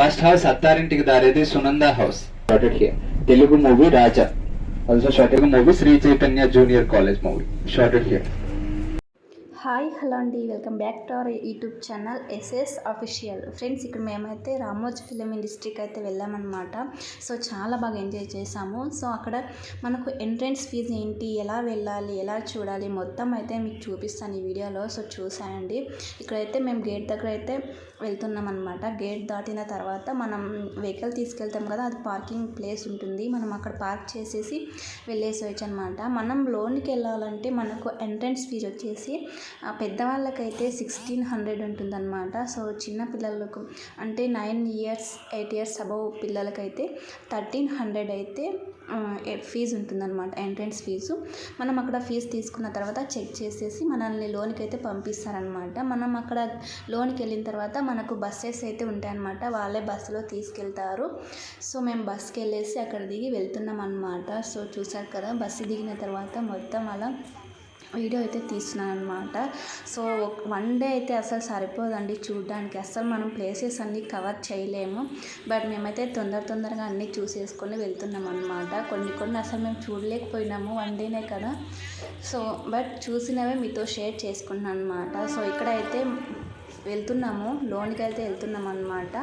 First house Attarintiki Daredi Sunanda house shooted here Telugu movie Raja also shooted movie Sri Chaitanya junior college movie shooted here hi hello అండి. Welcome back to our YouTube channel SS official. Friends ఇక్కడ మేమైతే Ramoji film ఇండస్ట్రీకి అయితే వెళ్ళామన్నమాట. So చాలా బాగా enjoy చేసాము so అక్కడ మనకు ఎంట్రన్స్ ఫీజు ఏంటి ఎలా వెళ్ళాలి ఎలా చూడాలి మొత్తం అయితే మీకు చూపిస్తాను ఈ వీడియోలో. సో చూసాయండి ఇక్కడైతే మేము గేట్ దగ్గర అయితే వెళ్తున్నాం అనమాట గేట్ దాటిన తర్వాత మనం వెహికల్ తీసుకెళ్తాం కదా అది పార్కింగ్ ప్లేస్ ఉంటుంది. మనం అక్కడ పార్క్ చేసేసి వెళ్ళేసి అనమాట మనం లోన్కి వెళ్ళాలంటే మనకు ఎంట్రన్స్ ఫీజు వచ్చేసి పెద్దవాళ్ళకైతే సిక్స్టీన్ హండ్రెడ్ ఉంటుందన్నమాట. సో చిన్న పిల్లలకు అంటే nine years eight years above పిల్లలకైతే థర్టీన్ హండ్రెడ్ అయితే ఫీజు ఉంటుందన్నమాట ఎంట్రన్స్ ఫీజు. మనం అక్కడ ఫీజు తీసుకున్న తర్వాత చెక్ చేసేసి మనల్ని లోన్కి అయితే పంపిస్తారనమాట మనం అక్కడ లోన్కి వెళ్ళిన తర్వాత మనకు బస్సెస్ అయితే ఉంటాయన్నమాట. వాళ్ళే బస్సులో తీసుకెళ్తారు. సో మేము బస్కి వెళ్ళేసి అక్కడ దిగి వెళ్తున్నాం అనమాట సో చూసారు కదా బస్సు దిగిన తర్వాత మొత్తం అలా వీడియో అయితే తీస్తున్నాను అనమాట సో వన్ డే అయితే అసలు సరిపోదండి చూడడానికి. అసలు మనం ప్లేసెస్ అన్నీ కవర్ చేయలేము. బట్ మేమైతే తొందర తొందరగా అన్నీ చూసేసుకొని వెళ్తున్నాం అనమాట కొన్ని కొన్ని అసలు మేము చూడలేకపోయినాము వన్ డేనే కదా. సో బట్ చూసినవే మీతో షేర్ చేసుకున్నాను అనమాట సో ఇక్కడైతే వెళ్తున్నాము. లోనికి అయితే వెళ్తున్నాం అనమాట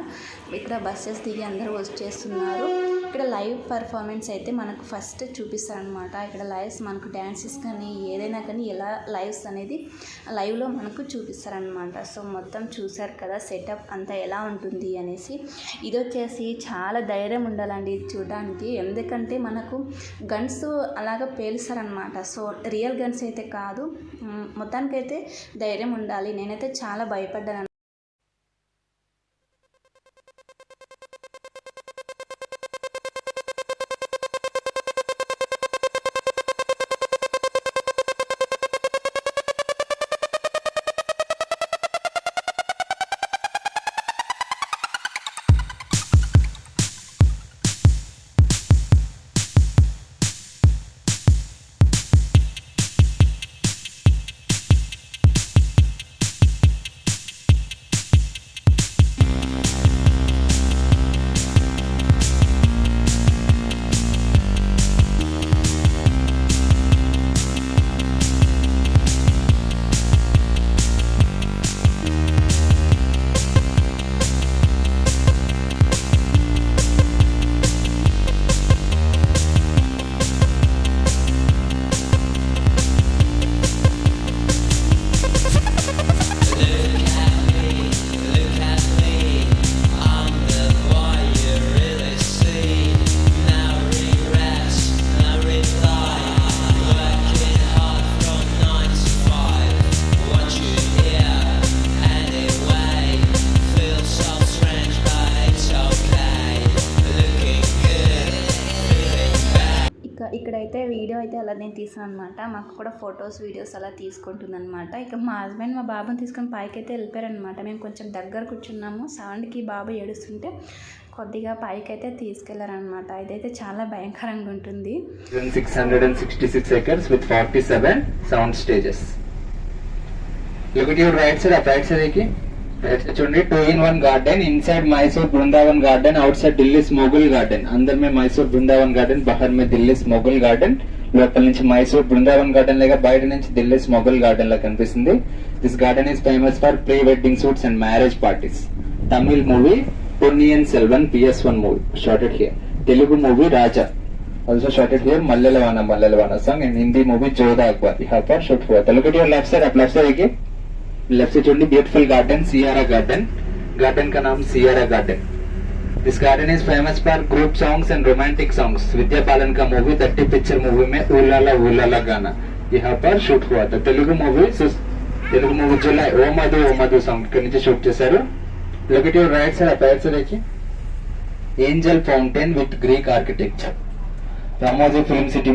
ఇక్కడ బస్సెస్ దిగి అందరూ వచ్చేస్తున్నారు. ఇక్కడ లైవ్ పర్ఫార్మెన్స్ అయితే మనకు ఫస్ట్ చూపిస్తారనమాట ఇక్కడ లైవ్స్ మనకు డ్యాన్సెస్ కానీ ఏదైనా కానీ ఎలా లైవ్స్ అనేది లైవ్లో మనకు చూపిస్తారనమాట సో మొత్తం చూశారు కదా సెటప్ అంతా ఎలా ఉంటుంది అనేసి. ఇది వచ్చేసి చాలా ధైర్యం ఉండాలండి ఇది చూడడానికి. ఎందుకంటే మనకు గన్స్ అలాగ పేలుస్తారనమాట సో రియల్ గన్స్ అయితే కాదు. మొత్తానికైతే ధైర్యం ఉండాలి. నేనైతే చాలా భయపడ్డాను అయితే వీడియో అయితే అలా నేను తీసాను అనమాట మాకు కూడా ఫొటోస్ వీడియోస్ అలా తీసుకుంటుంది అనమాట ఇక మా హస్బెండ్ మా బాబుని తీసుకొని పైకి అయితే వెళ్ళిపోయారనమాట మేము కొంచెం దగ్గర కూర్చున్నాము. సౌండ్కి బాబు ఏడుస్తుంటే కొద్దిగా పైకి అయితే తీసుకెళ్ళారనమాట ఇదైతే చాలా భయంకరంగా ఉంటుంది. Six hundred and sixty six acres with forty seven sound stages look చూడండి two in one garden inside Mysore Brindavan garden outside Delhi Mughal garden అందరి మే మైసూర్ బృందావన్ గార్డెన్ బహర్ మే ఢిల్లీ స్మోగుల్ గార్డెన్ లోపల నుంచి మైసూర్ బృందావన్ గార్డెన్ లేక బయట నుంచి ఢిల్లీ స్మోగుల్ గార్డెన్ లా కనిపిస్తుంది. This garden is famous for pre wedding shoots and marriage parties Tamil movie Ponniyin Selvan PS one movie shooted here Telugu movie Raja also also shouted here Malalwana Malalwana song. And Hindi movie Jodha Akbar. Hapa shoot for. Look at your left side up left side again. Left से चुननी beautiful garden Siyara garden garden का नाम Siyara garden this garden is famous for group songs and romantic songs Vidya Balan का movie दट्टी picture movie में उलाला उलाला गाना यहाँ पर shoot हुआ था Telugu movie Telugu movie Julayi O Madhu O Madhu song ఇక్కడ నుంచి షూట్ చేశారు look at your right side आप right side देखिए angel fountain with Greek architecture Ramoji film city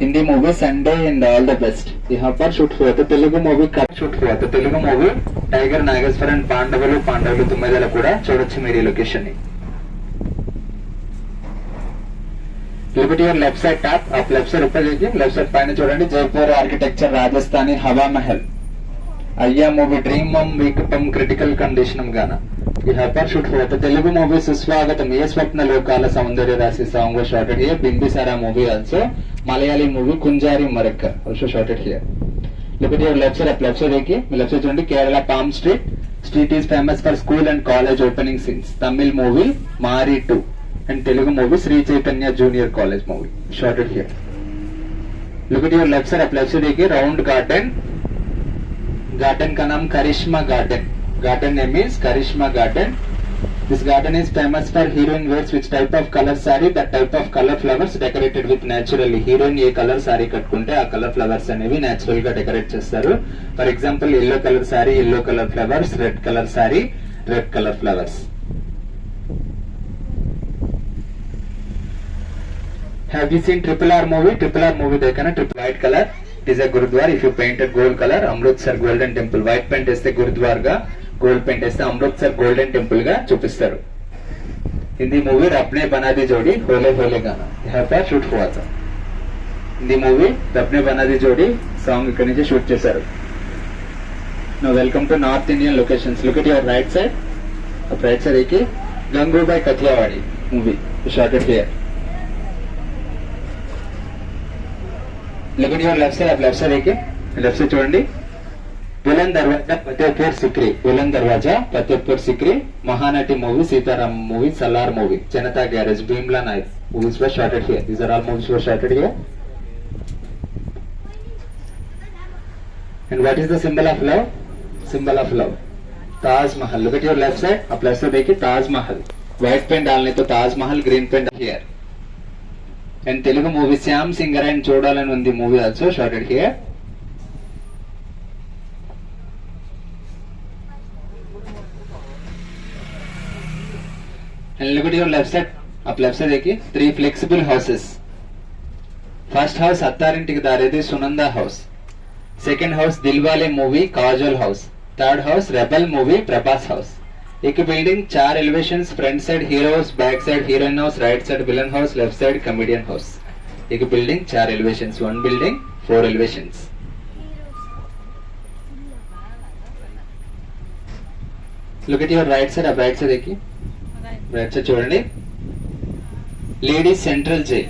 Hindi movie Sunday and all the best ఈ పర్ shoot హువా Telugu movie cut shoot హువా Telugu movie tiger Nageswar and Pandavulu Pandavulu Tummedala కూడా చూడొచ్చు మీరు ఈ లొకేషన్ని. Liberty your left side top ఆ left side ఉప్పు చేసి లెఫ్ట్ సైడ్ పైన చూడండి జైపూర్ ఆర్కిటెక్చర్ రాజస్థానీ హవా మహల్. అయ్యా మూవీ డ్రీమ్ మమ్ వీకపం క్రిటికల్ కండిషన్ గాన ఈ హెపర్ షూట్ హోత తెలుగు మూవీ సుస్వాగతం ఏ స్వప్న లోకాల సౌందర్య రాసి song shot a Bimbisara movie also Malayali movie Kunjali Marakkar also shorted here look at your left side left side కి మీ లెఫ్ట్ సైడ్ చూడండి Kerala palm street street is famous for school and college opening scenes Tamil movie Maari two and Telugu movie Sri Chaitanya junior college movie shorted here look at your left side left side కి round garden garden का नाम Karishma garden garden name is Karishma garden This garden is famous for heroine wears which type of color saree, that type of color flowers decorated with naturally. Heroine A colour sari కట్టుకుంటే ఆ colour flowers అనేవి న్యాచురల్గా decorate చేస్తారు. For example yellow colour sari yellow colour flowers red colour sari red colour flowers have you seen triple R movie triple R movie దగ్గర triple white colour it is a gurdwara if you painted gold colour Amritsar golden temple white paint వేస్తే గురుద్వార్గా gold paint వేస్తే Amritsar golden temple గా చూపిస్తారు Hindi movie రబ్నే Banadi జోడి హోలే హోలే గానా यहाँ पर shoot हुआ था హిందీ మూవీ రబ్నే బనాది జోడి సాంగ్ ఇక్కడ నుంచి షూట్ చేశారు no welcome to north Indian locations look at your right side up right side కి Gangubai Kathiawadi movie shorted here look your left side up left side కి లెఫ్ట్ సైడ్ చూడండి Buland Darwaza Fatehpur Sikri Buland Darwaza Fatehpur Sikri Mahanati movie Sitaram movie Salaar movie Janatha garage Bheemla Nayak movies were shooted here these are all movies were shooted here and what is the symbol of love symbol of love taj mahal look at your left side up left side dekhiye taj mahal white pen dalne to taj mahal green pen here and telugu movie shyam singer and chodalan undi movie also shorted here and look at your left side up left side देखिए three flexible houses first house Attarintiki Daredi Sunanda house second house Dilwale movie Kajal house third house Rebel movie Prabhas house एक building चार elevations front side hero house back side heroine house right side villain house left side comedian house एक building चार elevations one building four elevations look at your right side अब right side देखिए right side చూడండి ladies central jail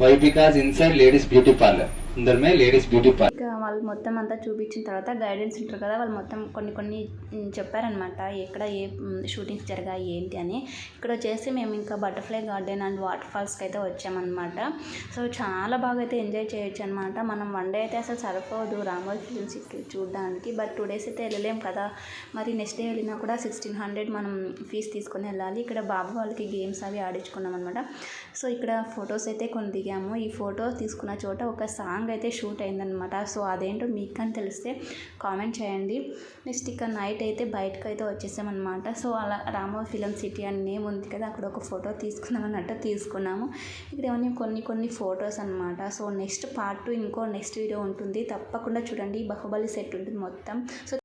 why because inside ladies beauty parlour अंदर में ladies beauty parlour ఇక వాళ్ళు మొత్తం అంతా చూపించిన తర్వాత గైడెన్స్ ఉంటారు కదా వాళ్ళు మొత్తం కొన్ని కొన్ని చెప్పారనమాట ఎక్కడ ఏ షూటింగ్స్ జరిగాయి ఏంటి అని. ఇక్కడ వచ్చేసి మేము ఇంకా బటర్ఫ్లై గార్డెన్ అండ్ వాటర్ ఫాల్స్కి అయితే వచ్చామన్నమాట. సో చాలా బాగా అయితే ఎంజాయ్ చేయొచ్చు అనమాట మనం వన్ డే అయితే అసలు సరిపోదు రామోజీ ఫిలిం సిటీ చూడడానికి. బట్ టూ డేస్ అయితే వెళ్ళలేం కదా. మరి నెక్స్ట్ డే వెళ్ళినా కూడా సిక్స్టీన్ హండ్రెడ్ మనం ఫీజు తీసుకొని వెళ్ళాలి. ఇక్కడ బాబు వాళ్ళకి గేమ్స్ అవి ఆడించుకున్నాం అనమాట సో ఇక్కడ ఫొటోస్ అయితే కొన్ని దిగాము. ఈ ఫోటో తీసుకున్న చోట ఒక సాంగ్ అయితే షూట్ అయిందనమాట సో అదేంటో మీకు కానీ తెలిస్తే కామెంట్ చేయండి. నెక్స్ట్ ఇక నైట్ అయితే బయటకు అయితే వచ్చేసామన్నమాట. సో అలా రామో ఫిలిం సిటీ అని నేమ్ ఉంది కదా అక్కడ ఒక ఫోటో తీసుకుందాం అన్నట్టు తీసుకున్నాము. ఇక్కడ ఏమన్నా కొన్ని కొన్ని ఫొటోస్ అనమాట సో నెక్స్ట్ పార్ట్ టూ ఇంకో నెక్స్ట్ వీడియో ఉంటుంది. తప్పకుండా చూడండి. బాహుబలి సెట్ ఉంటుంది మొత్తం. సో